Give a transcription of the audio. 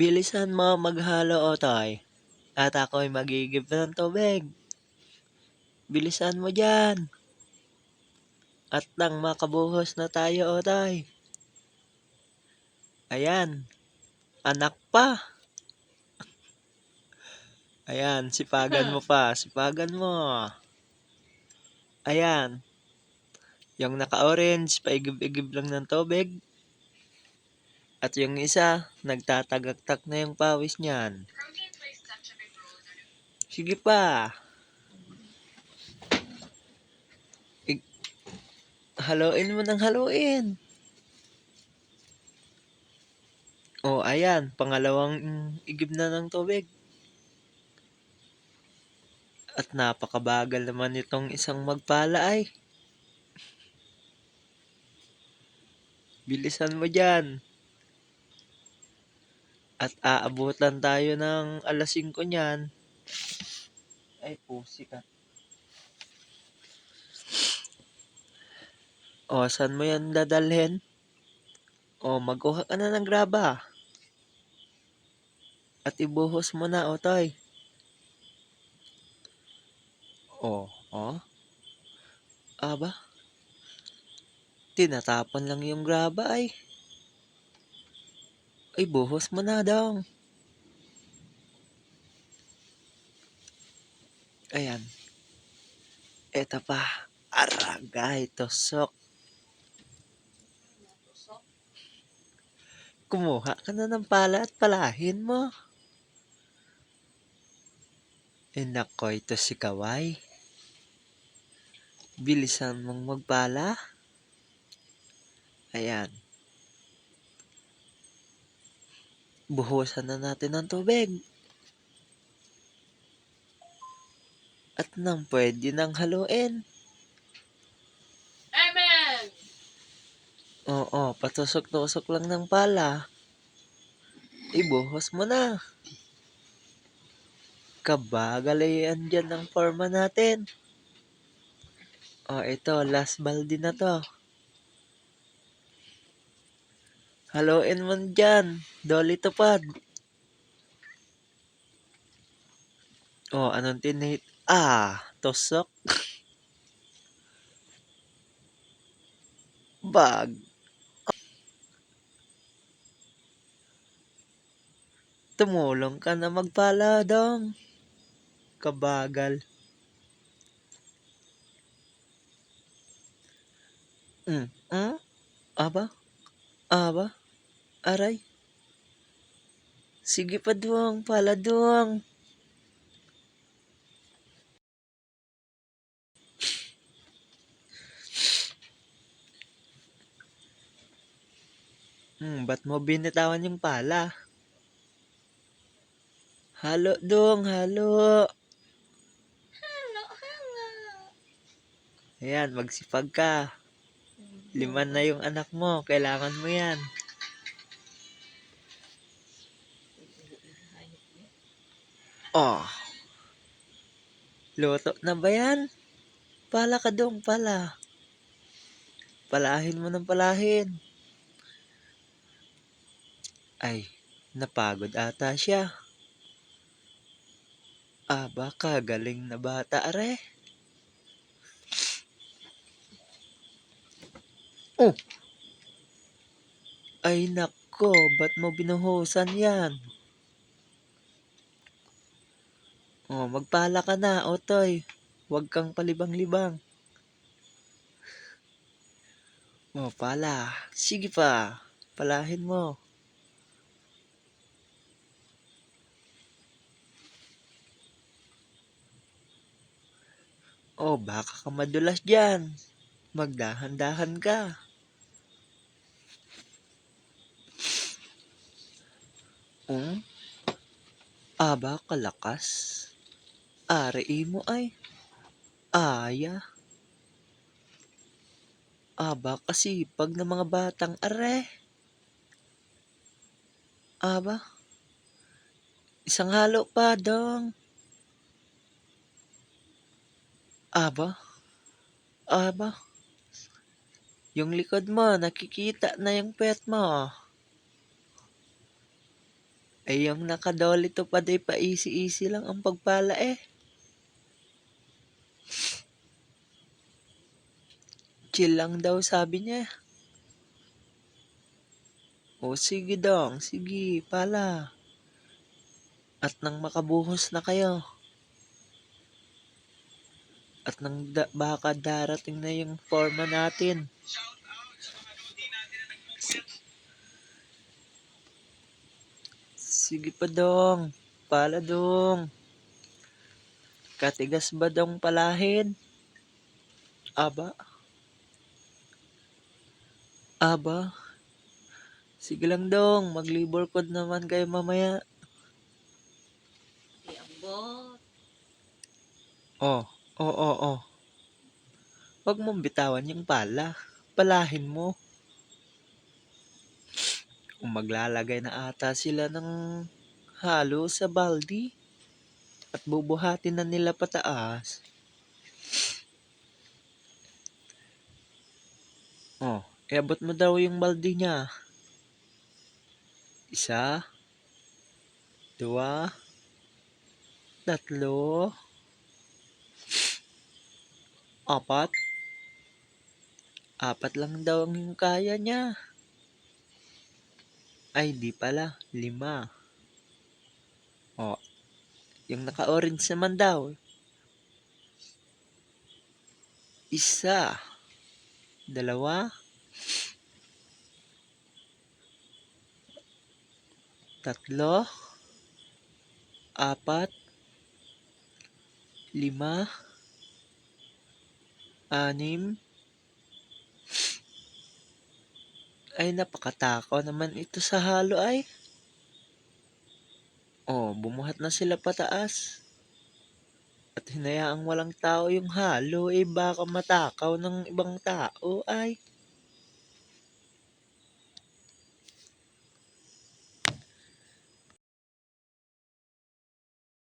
Bilisan mo maghalo, Otoy. At ako'y magigib ng tubig. Bilisan mo dyan. At nang makabuhos na tayo, Otoy. Ayan. Anak pa. Ayan, sipagan mo pa. Sipagan mo. Ayan. Yung naka-orange, paigib-igib lang ng tubig. At yung isa, nagtatagaktak na yung pawis niyan. Sige pa. I- haluin mo ng haluin. Oh, ayan. Pangalawang igib na ng tubig. At napakabagal naman itong isang magpala ay. Bilisan mo dyan. At aabutan tayo ng alas 5 niyan. Ay, pusi ka. O, saan mo yan dadalhin? O, magkuha ka na ng graba. At ibuhos mo na, otoy. O, o. Aba. Tinatapon lang yung graba ay. Ay, buhos mo na daw. Ayan. Eto pa. Aragay, tusok. Kumuha ka na ng pala at palahin mo. Eh nako, ito si Kaway. Bilisan mong magpala. Ayan. Buhusan na natin ng tubig. At nang pwede nang haluin. Amen! Oo, patusok-tusok lang ng pala. Ibuhos mo na. Kabagal ay andyan ng forma natin. O, ito, last baldi na to. Haluin mo dyan. Dolly tupad. O, anong tinit? Ah, tusok. Bag. Tumulong ka na magpala dong. Kabagal. Mm. Hmm? Aba? Aba? Aray? Sige pa duwang, pala duwang. Hmm, ba't mo binitawan yung pala? Halo dong, halo. Halo, halo. Ayan, magsipag ka. Lima na yung anak mo, kailangan mo yan. Oh. Luto na ba yan? Pala ka dong, pala. Palahin mo ng palahin. Ay, napagod ata siya. Ah, baka galing na bata are. Oh! Ay nako, ba't mo binuhusan yan? Oh, magpala ka na, Otoy. Huwag kang palibang-libang. Oh, pala. Sige pa. Palahin mo. Oh, baka ka madulas dyan. Magdahan-dahan ka. Hmm? Aba, kalakas. Ari mo ay. Aya. Aba, kasipag ng mga batang are. Aba. Isang halo pa, dong. Aba. Aba. Yung likod mo, nakikita na yung pet mo. Ay yung nakadolito pa day pa easy-easy lang ang pagpala eh. Chill lang daw sabi niya. O sige dong, sige, pala. At nang makabuhos na kayo. At nang da- baka darating na yung forma natin. Sige pa dong, pala dong. Katigas ba dong palahin? Aba? Aba? Sige lang dong, mag-labor code naman kayo mamaya. Di abot. Oh, oh, oh, oh. Huwag mong bitawan yung pala. Palahin mo. Kung maglalagay na ata sila ng halo sa baldi at bubuhatin na nila pataas. Oh, iabot mo daw yung baldi niya. Isa, dua, tatlo, apat. Apat lang daw ang yung kaya niya. Ay, di pala. Lima. O, yung naka-orange naman daw. Isa. Dalawa. Tatlo. Apat. Lima. Anim. Ay, napakatakaw naman ito sa halo ay. Oh, bumuhat na sila pataas. At hinayaang walang tao yung halo, eh baka matakaw ng ibang tao ay.